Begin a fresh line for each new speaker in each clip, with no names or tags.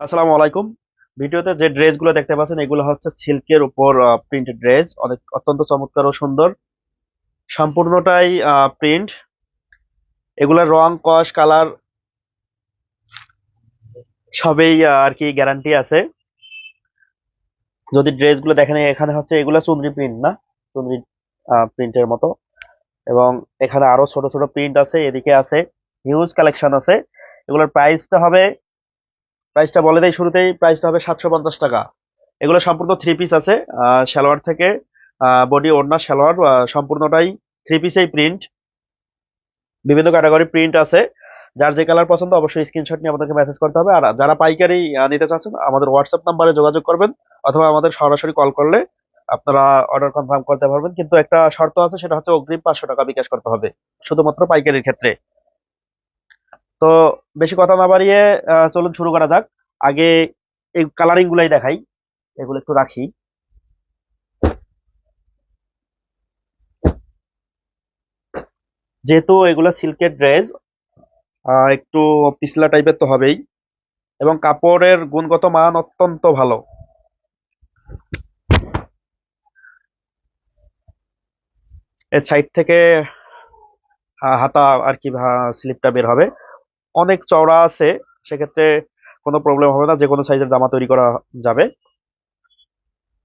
আসসালামু আলাইকুম। ভিডিওতে যে ড্রেসগুলো দেখতে পাচ্ছেন, এগুলো হচ্ছে সিল্কের উপর প্রিন্টেড ড্রেস অনেক, অত্যন্ত চমৎকার ও সুন্দর। সম্পূর্ণটাই প্রিন্ট এগুলোর রং, কস, কালার সবই আর কি গ্যারান্টি আছে। যদি ড্রেসগুলো দেখেন, এখানে হচ্ছে এগুলো চুনরি প্রিন্ট না? চুনরি প্রিন্টের মতো। এবং এখানে আরও ছোট ছোট প্রিন্ট আছে, এদিকে আছে। হিউজ কালেকশন আছে। এগুলোর প্রাইসটা হবে প্রাইসটা বলে দেই শুরুতেই, প্রাইসটা হবে সাতশো পঞ্চাশ টাকা। এগুলো সম্পূর্ণ থ্রি পিস আছে সালোয়ার থেকে বডি ওড়না, সালোয়ার সম্পূর্ণটাই থ্রি পিসেই প্রিন্ট বিভিন্ন ক্যাটাগরি প্রিন্ট আছে। যার যে কালার পছন্দ অবশ্যই স্ক্রিনশট নিয়ে আমাদেরকে মেসেজ করতে হবে। আর যারা পাইকারি নিতে চাচ্ছেন, আমাদের হোয়াটসঅ্যাপ নাম্বারে যোগাযোগ করবেন, অথবা আমাদের সরাসরি কল করলে আপনারা অর্ডার কনফার্ম করতে পারবেন। কিন্তু একটা শর্ত আছে, সেটা হচ্ছে অগ্রিম পাঁচশো টাকা বিকাশ করতে হবে, শুধুমাত্র পাইকারির ক্ষেত্রে। তো বেশি কথা না বাড়িয়ে চলুন শুরু করা যাক। আগে এই কালারিং গুলাই দেখাই। এগুলো একটু রাখি। যেহেতু এগুলো সিল্কের ড্রেস একটু পিছলা টাইপের তো হবেই। এবং কাপড়ের গুণগত মান অত্যন্ত ভালো। এর সাইড থেকে হাতা আর কি স্লিপটা বের হবে। অনেক চওড়া আছে, সেক্ষেত্রে কোনো প্রবলেম হবে না যে কোনো সাইজের জামা তৈরি করা যাবে।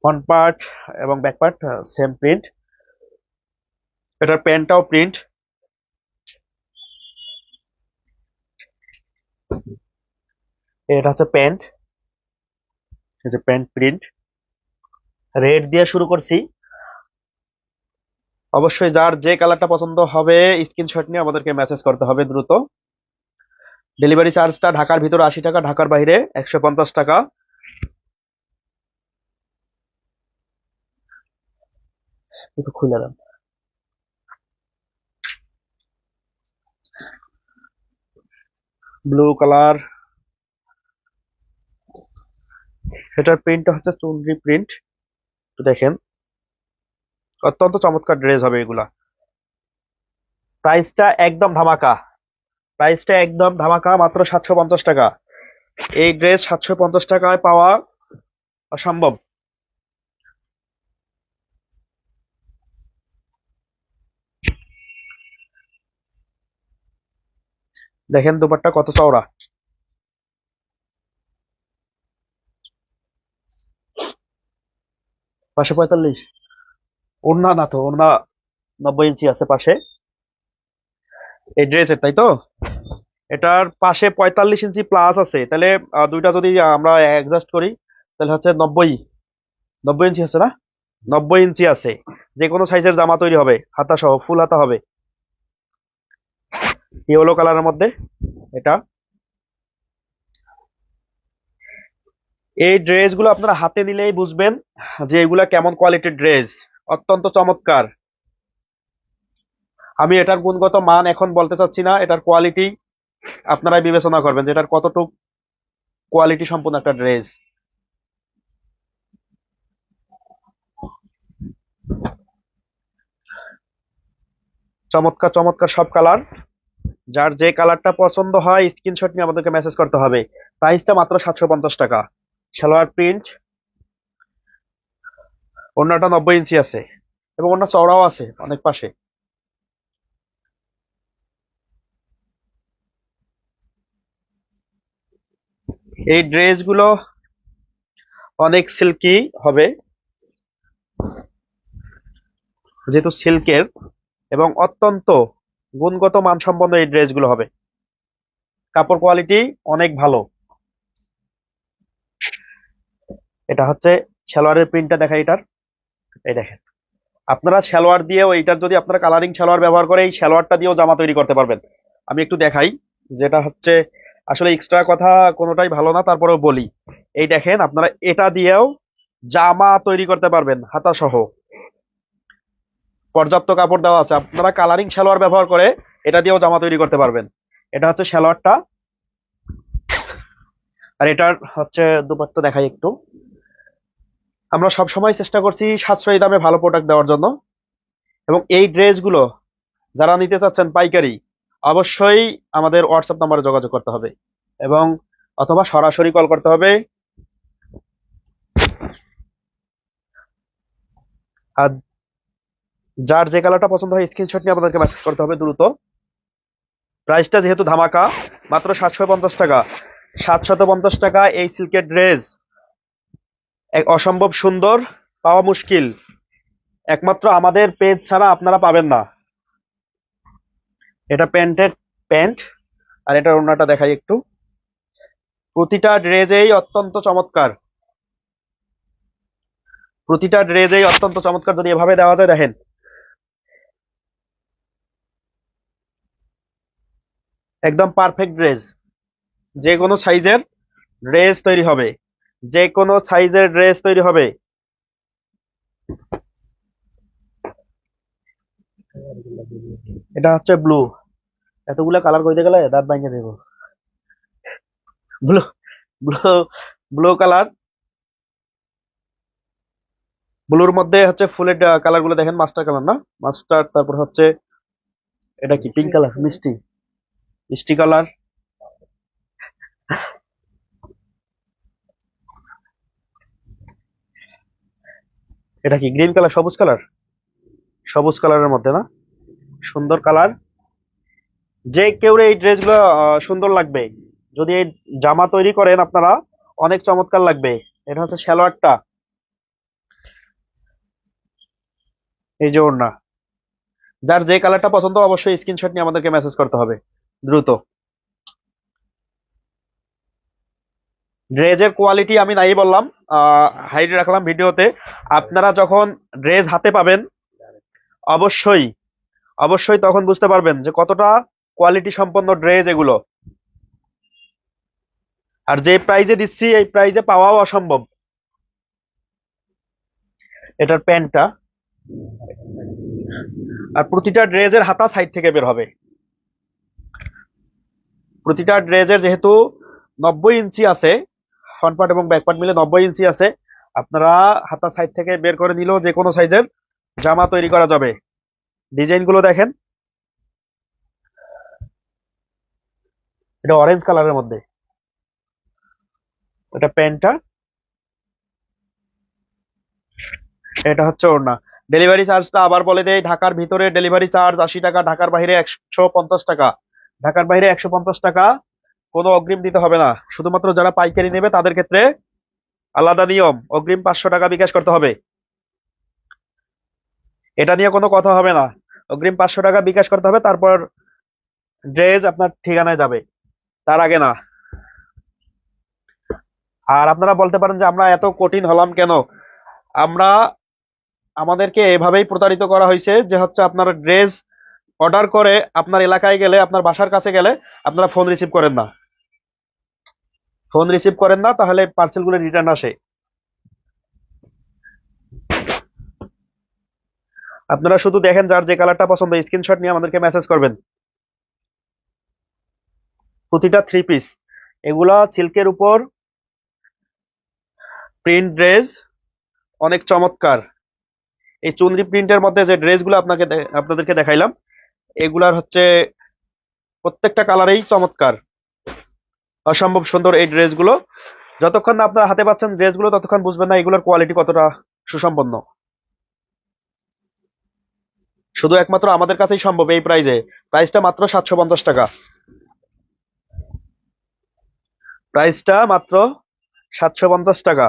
ফ্রন্ট পার্ট এবং ব্যাক পার্ট সেম প্রিন্ট এটার প্যান্টটাও প্রিন্ট এটা হচ্ছে প্যান্ট। এই যে প্যান্ট প্রিন্ট রেড দিয়ে শুরু করছি। অবশ্যই যার যে কালারটা পছন্দ হবে, স্ক্রিনশট নিয়ে আমাদেরকে মেসেজ করতে হবে দ্রুত। ডেলিভারি চার্জটা ঢাকার ভিতরে আশি টাকা, ঢাকার বাইরে একশো পঞ্চাশ টাকা। খুলে দেন ব্লু কালার এটার প্রিন্টটা হচ্ছে চুনরি প্রিন্ট একটু দেখেন, অত্যন্ত চমৎকার ড্রেস হবে এগুলা। প্রাইসটা একদম ধামাকা। প্রাইসটা একদম ধামাকা, মাত্র সাতশো পঞ্চাশ টাকা। এই ড্রেস সাতশো পঞ্চাশ টাকায় পাওয়া অসম্ভব। দেখেন দুপাট্টা কত চওড়া। পাশে পঁয়তাল্লিশ। ওড়না না তো, ওড়না নব্বই ইঞ্চি আছে পাশে। এই ড্রেসের তাই তো? এটার পাশে পঁয়তাল্লিশ ইঞ্চি প্লাস আছে। তাহলে দুইটা যদি আমরা অ্যাডজাস্ট করি, তাহলে হচ্ছে নব্বই। নব্বই ইঞ্চি আছে না? নব্বই ইঞ্চি আছে। যে কোনো সাইজের জামা তৈরি হবে, হাতা সহ ফুল হাতা হবে। ইয়েলো কালারের মধ্যে, এটা। এই ড্রেসগুলো আপনারা হাতে নিলেই বুঝবেন যে এগুলা কেমন কোয়ালিটির ড্রেস অত্যন্ত চমৎকার। আমি এটার গুণগত মান এখন বলতে চাচ্ছি না, এটার কোয়ালিটি আপনারাই বিবেচনা করবেন যে এটার কতটুক কোয়ালিটি সম্পূর্ণ একটা ড্রেস চমৎকার চমৎকার সব কালার যার যে কালারটা পছন্দ হয় স্ক্রিনশট নিয়ে আমাদেরকে মেসেজ করতে হবে। প্রাইসটা মাত্র সাতশো পঞ্চাশ টাকা। সালোয়ার প্রিন্ট ওড়নাটা নব্বই ইঞ্চি আছে এবং অন্য চওড়াও আছে অনেক পাশে। এই ড্রেসগুলো অনেক সিল্কি হবে। যেহেতু সিল্কের এবং অত্যন্ত গুণগত মানসম্পন্ন এই ড্রেসগুলো হবে। কাপড় কোয়ালিটি অনেক ভালো। এটা হচ্ছে সালোয়ারের প্রিন্টটা দেখা এটার। এই দেখেন। আপনারা সালোয়ার দিয়েও এইটার যদি আপনারা কালারিং সালোয়ার ব্যবহার করে এই সালোয়ারটা দিয়েও জামা তৈরি করতে পারবেন। আমি একটু দেখাই। যেটা হচ্ছে আসলে এক্সট্রা কথা কোনোটাই ভালো না, তারপরেও বলি। এই দেখেন, আপনারা এটা দিয়েও জামা তৈরি করতে পারবেন হাতা সহ পর্যাপ্ত কাপড় দেওয়া আছে। আপনারা কালারিং সালোয়ার ব্যবহার করে এটা দিয়েও জামা তৈরি করতে পারবেন। এটা হচ্ছে সালোয়ারটা। আর এটার হচ্ছে দুপাট্টা দেখাই একটু। আমরা সব সময় চেষ্টা করছি সাশ্রয়ী দামে ভালো প্রোডাক্ট দেওয়ার জন্য। এবং এই ড্রেসগুলো যারা নিতে চাচ্ছেন পাইকারি অবশ্যই আমাদের হোয়াটসঅ্যাপ নাম্বারে যোগাযোগ করতে হবে এবং অথবা সরাসরি কল করতে হবে। আর যার যে কালারটা পছন্দ হয় স্ক্রিনশট নিয়ে আমাদেরকে মেসেজ করতে হবে দ্রুত। প্রাইসটা যেহেতু ধামাকা, মাত্র সাতশো পঞ্চাশ টাকা। সাতশত পঞ্চাশ টাকা এই সিল্কের ড্রেস এক অসম্ভব সুন্দর, পাওয়া মুশকিল। একমাত্র আমাদের পেজ ছাড়া আপনারা পাবেন না। এটা প্যান্টের প্যান্ট, আর এটা ওড়নাটা দেখাই একটু। প্রতিটা ড্রেজেই অত্যন্ত চমৎকার। প্রতিটা ড্রেজেই অত্যন্ত চমৎকার যদি এভাবে দেওয়া যায়, দেখেন। একদম পারফেক্ট ড্রেস। যে কোনো সাইজের ড্রেস তৈরি হবে। যে কোনো সাইজের ড্রেস তৈরি হবে। এটা হচ্ছে ব্লু। এতগুলা কালার করতে গেলে দাঁত ভাঙে দেব। ব্লু ব্লু ব্লু কালার ব্লুর মধ্যে হচ্ছে ফুলের কালারগুলো দেখেন মাস্টার কালার না? মাস্টার তারপর হচ্ছে এটা কি পিঙ্ক কালার মিষ্টি মিষ্টি কালার এটা কি গ্রিন কালার সবুজ কালার সবুজ কালারের মধ্যে, না? সুন্দর কালার যে কেউ এই ড্রেসগুলো সুন্দর লাগবে। যদি এই জামা তৈরি করেন আপনারা, অনেক চমৎকার লাগবে। এটা হচ্ছে সালোয়ারটা। এই যে ওড়না। যার যে কালারটা পছন্দ, অবশ্যই স্ক্রিনশট নিয়ে আমাদেরকে মেসেজ করতে হবে। দ্রুত। ড্রেসের কোয়ালিটি আমি নাই বললাম হাইড রাখলাম ভিডিওতে। আপনারা যখন ড্রেস হাতে পাবেন, অবশ্যই অবশ্যই তখন বুঝতে পারবেন যে কতটা কোয়ালিটি সম্পন্ন ড্রেস এগুলো। আর যে প্রাইজে দিচ্ছি, এই প্রাইজে পাওয়াও অসম্ভব। এটার প্যান্টটা। আর প্রতিটা ড্রেসের হাতা সাইড থেকে বের হবে। প্রতিটা ড্রেসের যেহেতু নব্বই ইঞ্চি আছে ফ্রন্ট পার্ট এবং ব্যাক পার্ট মিলে নব্বই ইঞ্চি আছে, আপনারা হাতা সাইড থেকে বের করে নিলেও যে কোনো সাইজের জামা তৈরি করা যাবে। ডিজাইনগুলো দেখেন। এটা অরেঞ্জ কালারের মধ্যে। এটা প্যান্টটা। এটা হচ্ছে ওড়না। ডেলিভারি চার্জটা আবার বলে দেয় ঢাকার ভিতরে ডেলিভারি চার্জ আশি টাকা, ঢাকার বাইরে একশো পঞ্চাশ টাকা। ঢাকার বাইরে একশো পঞ্চাশ টাকা, কোনো অগ্রিম দিতে হবে না। শুধুমাত্র যারা পাইকারি নেবে, তাদের ক্ষেত্রে আলাদা নিয়ম, অগ্রিম পাঁচশো টাকা বিকাশ করতে হবে। এটা নিয়ে কোনো কথা হবে না। অগ্রিম পাঁচশো টাকা বিকাশ করতে হবে, তারপর ড্রেস আপনার ঠিকানায় যাবে। তার আগে না। আর আপনারা বলতে পারেন যে আমরা এত কঠিন হলাম কেন? আমরা আমাদেরকে এভাবেই প্রতারিত করা হয়েছে যে হচ্ছে আপনার ড্রেস অর্ডার করে আপনার এলাকায় গেলে, আপনার বাসার কাছে গেলে আপনারা ফোন রিসিভ করেন না। ফোন রিসিভ করেন না, তাহলে পার্সেলগুলো রিটার্ন আসে। আপনারা শুধু দেখেন যার যে কালারটা পছন্দ, স্ক্রিনশট নিয়ে আমাদেরকে মেসেজ করবেন। প্রতিটা থ্রি পিস এগুলা সিল্কের উপর প্রিন্ট ড্রেস অনেক চমৎকার। এই চুনরি প্রিন্টের মধ্যে যে ড্রেসগুলো আপনাকে আপনাদেরকে দেখাইলাম, এগুলার হচ্ছে প্রত্যেকটা কালারেই চমৎকার। অসম্ভব সুন্দর এই ড্রেসগুলো যতক্ষণ না আপনার হাতে পাচ্ছেন ড্রেসগুলো ততক্ষণ বুঝবেন না এগুলোর কোয়ালিটি কতটা সুসম্পন্ন। শুধু একমাত্র আমাদের কাছেই সম্ভব এই প্রাইজে প্রাইসটা মাত্র সাতশো পঞ্চাশ টাকা। প্রাইসটা মাত্র সাতশো পঞ্চাশ টাকা।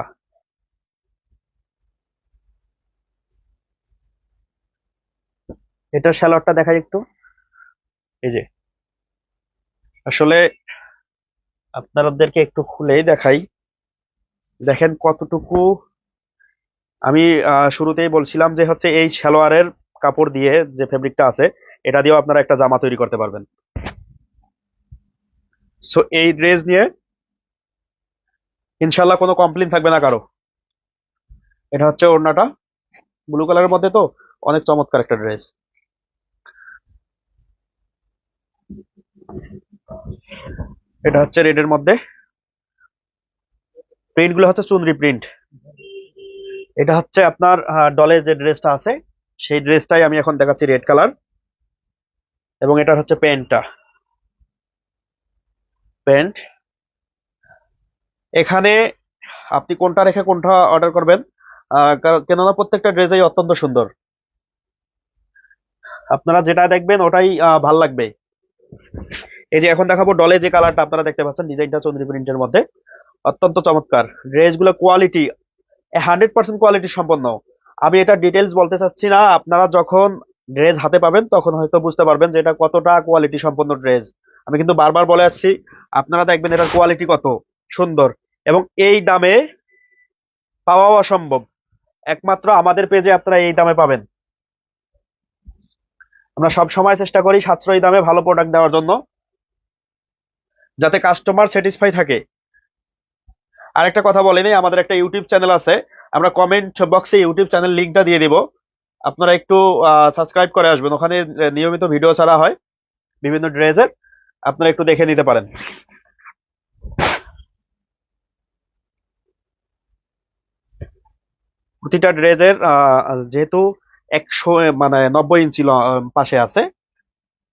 এটা স্যালোয়ারটা দেখাই একটু। এই যে। আসলে আপনাদেরকে একটু খুলেই দেখাই। দেখেন কতটুকু আমি শুরুতেই বলছিলাম যে হচ্ছে এই সালোয়ারের কাপড় দিয়ে যে ফেব্রিকটা আছে, এটা দিয়েও আপনারা একটা জামা তৈরি করতে পারবেন। সো এই ড্রেস নিয়ে ইনশাল্লাহ কোনো কমপ্লেন থাকবে না কারও। এটা হচ্ছে ওড়নাটা। ব্লু কালারের মধ্যে তো অনেক চমৎকার একটা ড্রেস এটা হচ্ছে রেডের মধ্যে। প্রিন্টগুলো হচ্ছে চুনরি প্রিন্ট এটা হচ্ছে আপনার ডলের যে ড্রেসটা আছে, সেই ড্রেসটাই আমি এখন দেখাচ্ছি রেড কালার এবং এটা হচ্ছে প্যান্টটা প্যান্ট এখানে আপনি কোনটা রেখে কোনটা অর্ডার করবেন? কেননা প্রত্যেকটা ড্রেসই অত্যন্ত সুন্দর। আপনারা যেটা দেখবেন ওটাই ভালো লাগবে। এই যে এখন দেখাবো ডলে যে কালারটা আপনারা দেখতে পাচ্ছেন ডিজাইনটা চন্দ্রী প্রিন্টের মধ্যে। অত্যন্ত চমৎকার। ড্রেসগুলো কোয়ালিটি হান্ড্রেড পার্সেন্ট কোয়ালিটি সম্পন্ন। আমি এটা ডিটেলস বলতে চাচ্ছি না, আপনারা যখন ড্রেস হাতে পাবেন, তখন হয়তো বুঝতে পারবেন যে এটা কতটা কোয়ালিটি সম্পন্ন ড্রেস আমি কিন্তু বারবার বলে আসছি, আপনারা দেখবেন এটার কোয়ালিটি কত সুন্দর। এবং এই দামে পাওয়াও অসম্ভব। একমাত্র আমাদের পেজে আপনারা এই দামে পাবেন। আমরা সব সময় চেষ্টা করি সাশ্রয়ী দামে ভালো প্রোডাক্ট দেওয়ার জন্য, যাতে কাস্টমার স্যাটিসফাই থাকে। আরেকটা কথা বলেনি আমাদের একটা ইউটিউব চ্যানেল আছে। আমরা কমেন্ট বক্সে ইউটিউব চ্যানেল লিংকটা দিয়ে দিব। আপনারা একটু সাবস্ক্রাইব করে আসবেন। ওখানে নিয়মিত ভিডিও ছাড়া হয় বিভিন্ন ড্রেসের আপনারা একটু দেখে নিতে পারেন। প্রতিটা ড্রেসের যেহেতু একশো মানে নব্বই ইঞ্চি পাশে আছে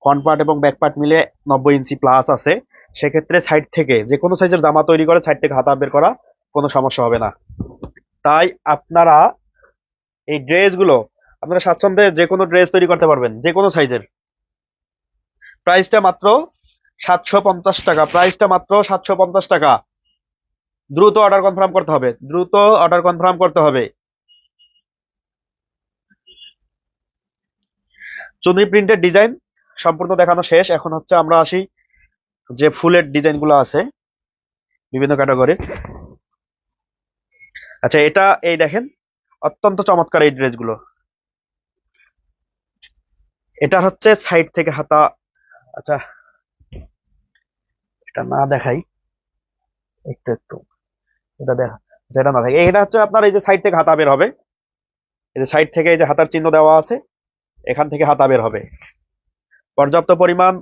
ফ্রন্ট পার্ট এবং ব্যাক পার্ট মিলে নব্বই ইঞ্চি প্লাস আছে, সেক্ষেত্রে সাইড থেকে যে কোনো সাইজের জামা তৈরি করে সাইড থেকে হাতা বের করা কোনো সমস্যা হবে না। তাই আপনারা এই ড্রেসগুলো, আপনারা স্বাচ্ছন্দ্যে যে কোনো ড্রেস তৈরি করতে পারবেন যে কোনো সাইজের প্রাইসটা মাত্র সাতশো পঞ্চাশ টাকা প্রাইসটা মাত্র সাতশো পঞ্চাশ টাকা। দ্রুত অর্ডার কনফার্ম করতে হবে, দ্রুত অর্ডার কনফার্ম করতে হবে। চুনরি প্রিন্টের ডিজাইন সম্পূর্ণ দেখানো শেষ। এখন হচ্ছে আমরা আসি যে ফুলের ডিজাইনগুলো আছে বিভিন্ন ক্যাটাগরির আচ্ছা এটা এই দেখেন, অত্যন্ত চমৎকার এই ড্রেসগুলো এটা হচ্ছে সাইড থেকে হাতা। আচ্ছা এটা না দেখাই, একটু একটু, এটা দেখা, যেটা না থাকে এটা হচ্ছে আপনার এই যে সাইড থেকে হাতা বের হবে। এই যে সাইড থেকে এই যে হাতার চিহ্ন দেওয়া আছে এখান থেকে হাতা বের হবে। পর্যাপ্ত পরিমাণ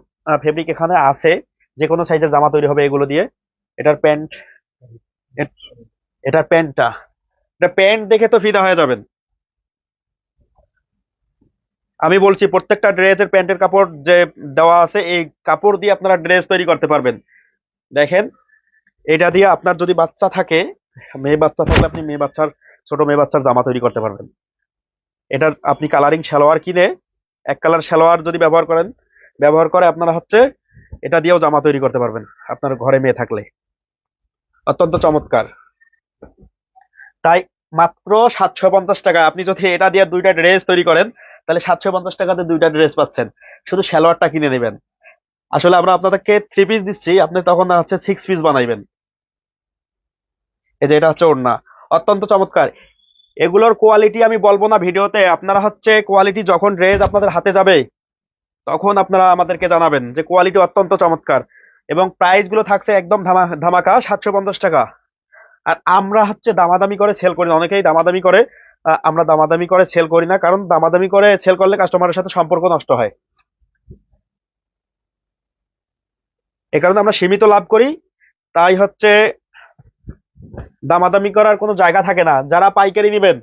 ফেব্রিক এখানে আছে। যে কোনো সাইজের জামা তৈরি হবে এগুলো দিয়ে। এটার প্যান্ট এটার প্যান্টটা। এটা প্যান্ট দেখে তো ফিদা হয়ে যাবেন। আমি বলছি, প্রত্যেকটা ড্রেসের প্যান্টের কাপড় যে দেওয়া আছে, এই কাপড় দিয়ে আপনারা ড্রেস তৈরি করতে পারবেন। দেখেন, এটা দিয়ে আপনার যদি বাচ্চা থাকে, মেয়ে বাচ্চা থাকলে আপনি মেয়ে বাচ্চার, ছোট মেয়ে বাচ্চার জামা তৈরি করতে পারবেন। এটার আপনি কালারিং সালোয়ার কিনে এক কালার সালোয়ার যদি ব্যবহার করেন, ব্যবহার করে আপনারা হচ্ছে এটা দিয়েও জামা তৈরি করতে পারবেন আপনার ঘরে মেয়ে থাকলে। অত্যন্ত চমৎকার। তাই মাত্র সাতশো পঞ্চাশ টাকা আপনি যদি এটা দিয়ে দুইটা ড্রেস তৈরি করেন, তাহলে সাতশো পঞ্চাশ টাকাতে দুইটা ড্রেস পাচ্ছেন। শুধু সালোয়ারটা কিনে নেবেন। আসলে আমরা আপনাদেরকে থ্রি পিস দিচ্ছি, আপনি তখন হচ্ছে সিক্স পিস বানাইবেন। এই যে এটা হচ্ছে ওড়না। অত্যন্ত চমৎকার। এগুলোর কোয়ালিটি আমি বলব না ভিডিওতে। আপনারা হচ্ছে কোয়ালিটি যখন ড্রেস আপনাদের হাতে যাবে, তখন আপনারা আমাদেরকে জানাবেন যে কোয়ালিটি অত্যন্ত চমৎকার। এবং প্রাইসগুলো থাকছে একদম ধামা, ধামাকা, সাতশো পঞ্চাশ টাকা। আর আমরা হচ্ছে দামাদামি করে সেল করি না। অনেকেই দামাদামি করে আমরা দামাদামি করে সেল করি না, কারণ দামাদামি করে সেল করলে কাস্টমারের সাথে সম্পর্ক নষ্ট হয়। এ কারণে আমরা সীমিত লাভ করি। তাই হচ্ছে দামাদামি করার কোনো জায়গা থাকে না। যারা পাইকারি নেবেন,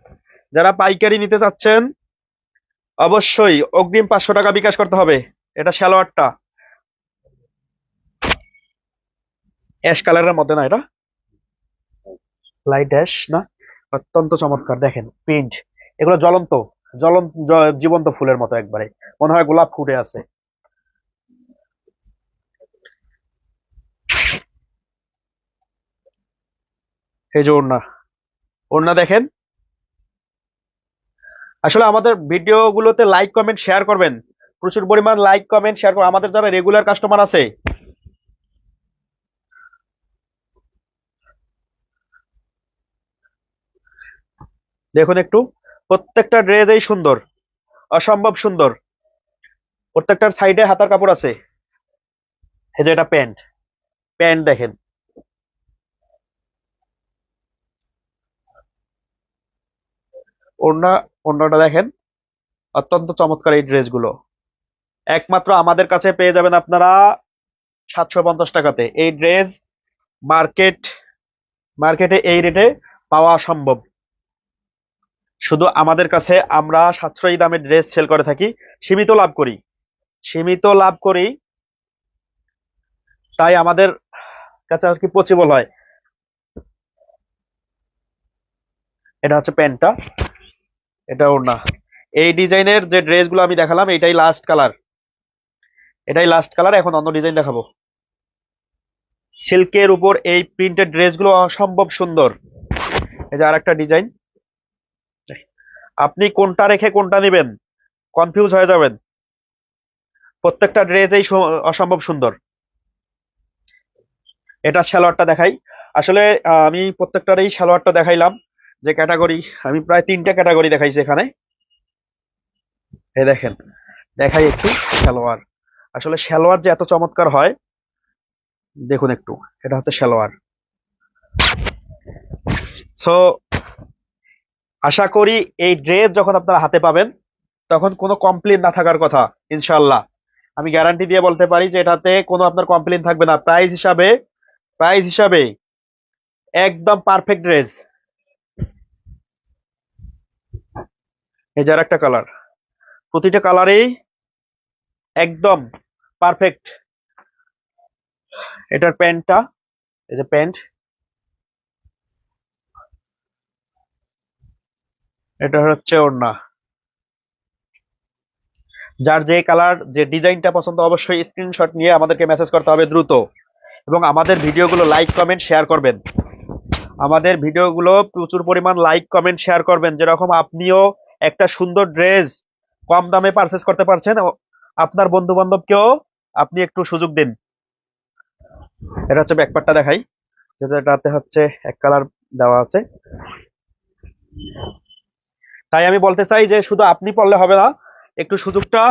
যারা পাইকারি নিতে চাচ্ছেন, অবশ্যই অগ্রিম পাঁচশো টাকা বিকাশ করতে হবে। এটা সালোয়ারটা অ্যাশ কালারের মধ্যে না এটা? লাইট অ্যাশ না? অত্যন্ত চমৎকার। দেখেন প্রিন্ট এগুলো জ্বলন্ত জ্বলন্ত জীবন্ত ফুলের মতো একবারে। মনে হয় গোলাপ ফুটে আছে। এই যে ওড়না। ওড়না দেখেন। আসলে আমাদের ভিডিওগুলোতে লাইক কমেন্ট শেয়ার করবেন। প্রচুর পরিমাণ লাইক কমেন্ট শেয়ার করবেন। আমাদের যারা রেগুলার কাস্টমার আছে। দেখুন একটু। প্রত্যেকটা ড্রেসই সুন্দর। অসম্ভব সুন্দর। প্রত্যেকটার সাইডে হাতার কাপড় আছে। এই যে এটা প্যান্ট। প্যান্ট দেখেন। ওড়না ওড়নাটা দেখেন, অত্যন্ত চমৎকার এই ড্রেসগুলো। একমাত্র আমাদের কাছে পেয়ে যাবেন আপনারা সাতশো পঞ্চাশ টাকাতে। এই ড্রেস মার্কেট, মার্কেটে এই রেটে পাওয়া সম্ভব। শুধু আমাদের কাছে আমরা সাশ্রয়ী দামে ড্রেস সেল করে থাকি, সীমিত লাভ করি। সীমিত লাভ করি, তাই আমাদের কাছে আর কি পসিবল হয়। এটা হচ্ছে প্যান্টটা। এটা ওড়না এই ডিজাইনের যে ড্রেসগুলো আমি দেখালাম, এটাই লাস্ট কালার এটাই লাস্ট কালার এখন অন্য ডিজাইন দেখাবো। সিল্কের উপর এই প্রিন্টেড ড্রেসগুলো অসম্ভব সুন্দর। এই যে আরেকটা ডিজাইন আপনি কোনটা রেখে কোনটা নেবেন কনফিউজ হয়ে যাবেন। প্রত্যেকটা ড্রেসেই অসম্ভব সুন্দর। এটা সালোয়ারটা দেখাই। আসলে আমি প্রত্যেকটারই সালোয়ারটা দেখাইলাম। যে ক্যাটাগরি আমি প্রায় তিনটা ক্যাটাগরি দেখাইছি এখানে। এই দেখেন, দেখাই একটু সালোয়ার। আসলে সালোয়ার যে এত চমৎকার হয়, দেখুন একটু, এটা হচ্ছে সালোয়ার। সো আশা করি এই ড্রেস যখন আপনারা হাতে পাবেন, তখন কোনো কমপ্লেন না থাকার কথা ইনশাল্লাহ আমি গ্যারান্টি দিয়ে বলতে পারি যে এটাতে কোনো আপনার কমপ্লেন থাকবে না। প্রাইস হিসাবে প্রাইস হিসাবে, একদম পারফেক্ট ড্রেস এই যার একটা কালার। প্রতিটা কালারেই একদম পারফেক্ট এটার প্যান্টটা, এই যে প্যান্ট। এটা হচ্ছে ওড়না। যার যে কালার, যে ডিজাইনটা পছন্দ, অবশ্যই স্ক্রিনশট নিয়ে আমাদেরকে মেসেজ করতে হবে দ্রুত। এবং আমাদের ভিডিওগুলো লাইক কমেন্ট শেয়ার করবেন। আমাদের ভিডিওগুলো প্রচুর পরিমাণ লাইক কমেন্ট শেয়ার করবেন। যেরকম আপনিও একটা সুন্দর ড্রেস কম দামে পারচেস করতে পারছেন। আপনার বন্ধু বান্ধবকেও আপনি একটু সুযোগ দিন। এটা হচ্ছে ব্যাকপার্টটা দেখাই। যেটাতে হচ্ছে এক কালার দেওয়া আছে। তাই আমি বলতে চাই যে শুধু আপনি পড়লে হবে না, একটু সুযোগটা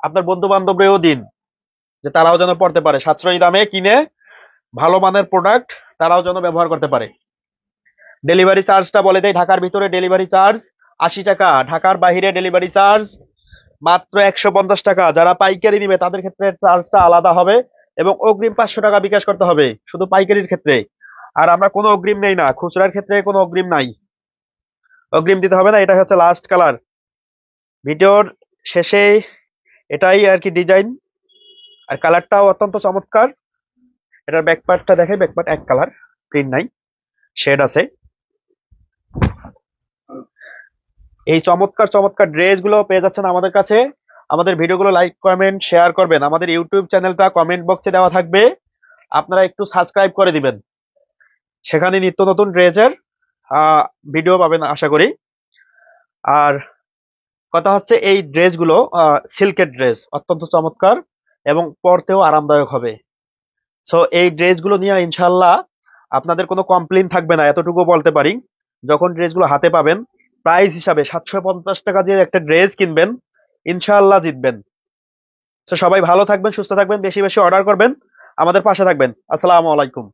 আপনার বন্ধু বান্ধবরেও দিন, যে তারাও যেন পড়তে পারে। সাশ্রয়ী দামে কিনে ভালো মানের প্রোডাক্ট তারাও যেন ব্যবহার করতে পারে। ডেলিভারি চার্জটা বলে দেয় ঢাকার ভিতরে ডেলিভারি চার্জ আশি টাকা। ঢাকার বাইরে ডেলিভারি চার্জ মাত্র একশো পঞ্চাশ টাকা। যারা পাইকারি নিবে, তাদের ক্ষেত্রে চার্জটা আলাদা হবে এবং অগ্রিম পাঁচশো টাকা বিকাশ করতে হবে, শুধু পাইকারির ক্ষেত্রে। আর আমরা কোনো অগ্রিম নেই না, খুচরার ক্ষেত্রে কোনো অগ্রিম নাই। অগ্রিম দিতে হবে না এটা হচ্ছে লাস্ট কালার ভিডিওর শেষে এটাই আর কি ডিজাইন আর কালারটাও অত্যন্ত চমৎকার। এটার ব্যাকপার্টটা দেখে ব্যাকপার্ট এক কালার প্রিন্ট নাই শেড আছে। এই চমৎকার চমৎকার ড্রেসগুলো পেয়ে যাচ্ছেন আমাদের কাছে। আমাদের ভিডিওগুলো লাইক কমেন্ট শেয়ার করবেন। আমাদের ইউটিউব চ্যানেলটা কমেন্ট বক্সে দেওয়া থাকবে। আপনারা একটু সাবস্ক্রাইব করে দিবেন। সেখানে নিত্য নতুন ড্রেসের ভিডিও পাবেন আশা করি। আর কথা হচ্ছে এই ড্রেসগুলো সিল্কের ড্রেস অত্যন্ত চমৎকার এবং পরতেও আরামদায়ক হবে। সো এই ড্রেসগুলো নিয়ে ইনশাল্লাহ আপনাদের কোনো কমপ্লেন থাকবে না, এতটুকু বলতে পারি। যখন ড্রেসগুলো হাতে পাবেন প্রাইস হিসাবে সাতশো পঞ্চাশ টাকা দিয়ে একটা ড্রেস কিনবেন ইনশাল্লাহ জিতবেন। তো সবাই ভালো থাকবেন, সুস্থ থাকবেন, বেশি বেশি অর্ডার করবেন, আমাদের পাশে থাকবেন। আসসালামু আলাইকুম।